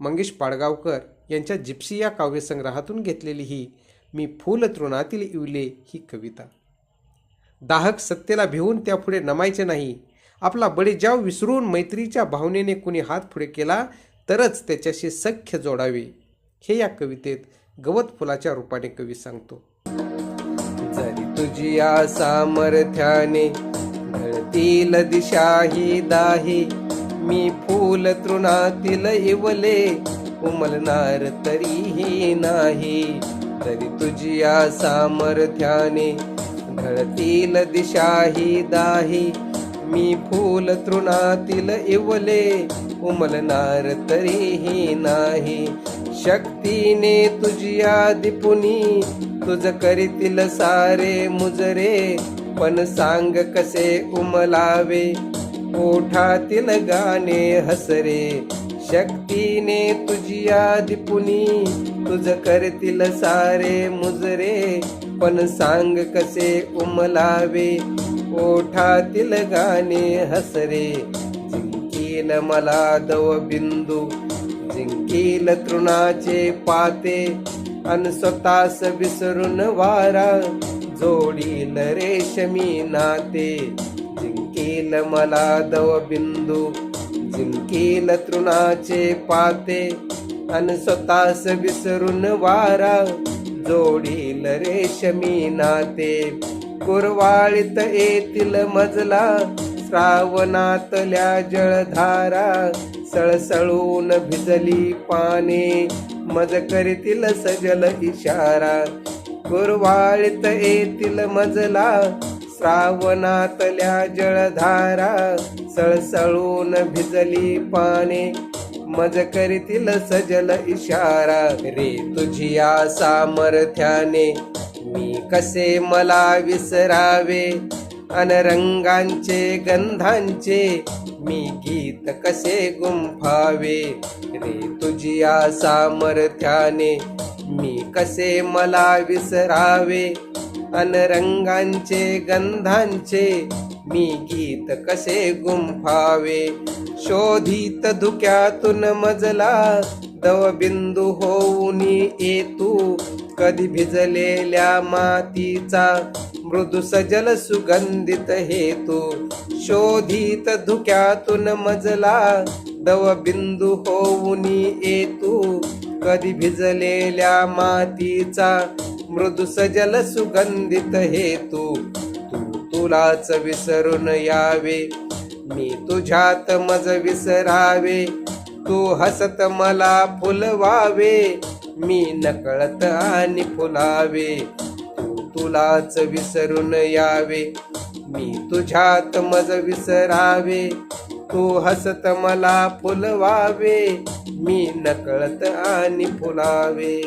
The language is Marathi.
मंगेश पाडगावकर यांच्या जिप्सी या काव्यसंग्रहातून घेतलेली ही मी फूल तृणातील इवले ही कविता. दाहक सत्तेला भिवून त्यापुढे नमायचे नाही. आपला बडेजाव विसरून मैत्रीच्या भावनेने कुणी हात पुढे केला तरच त्याच्याशी सख्य जोडावे. हे या कवितेत गवत फुलाच्या रूपाने कवी सांगतो. जरी तुझी या सामर्थ्याने ढळतील दिशा ही दाही मी फूल तृणातील इवले उमलणार तरीही नाही. तरी तुझी या सामर्थ्याने घडतील दिशाही दाही. मी फूल तृणातील इवले उमलणार तरीही नाही. शक्तीने तुझी दिपुनी तुझ करीतील सारे मुजरे. पण सांग कसे उमलावे? ओठातील गाणे हसरे. शक्तीने तुझी दिपुनी तुझ करतील सारे मुजरे. पण सांग कसे उमलावे. ओठातील गाणे हसरे. जिंकील मला दव बिंदू. जिंकील तृणाचे पाते. अन स्वतःस विसरून वारा. जोडील रेशमी नाते. जिंकील मला दव बिंदू जिंकील तृणाचे पाते अन स्वतःस विसरून वारा जोडील रेशमी नाते. कुरवाळीत येतील मजला श्रावणातल्या जळधारा सळसळून भिजली पाने मज करतील सजल इशारा. कुरवाळीत येतील मजला श्रावणातल्या जळधारा सळसळून भिजली पाने. मज करीतील सजल इशारा रे तुझी या सामर्थ्याने मी कसे मला विसरावे? अनरंगांचे गंधांचे मी गीत कसे गुंफावे? रे तुझी या सामर्थ्याने मी कसे मला विसरावे? अन रंगांचे गंधांचे मी गीत कसे गुंफावे? शोधित धुक्यातून मजला दवबिंदू होऊन येतू. कधी भिजलेल्या मातीचा मृदू सजल सुगंधित हेतू. शोधित धुक्यातून मजला दवबिंदू होऊन येतू. कधी भिजलेल्या मातीचा मृदू सजल सुगंधित हेतू तू तुलाच विसरून यावे. मी तुझ्यात मज विसरावे तू हसत मला फुलवावे. मी नकळत आणि फुलावे तू तुलाच विसरून यावे. मी तुझ्यात मज विसरावे तू हसत मला फुलवावे. मी नकळत आणि फुलावे.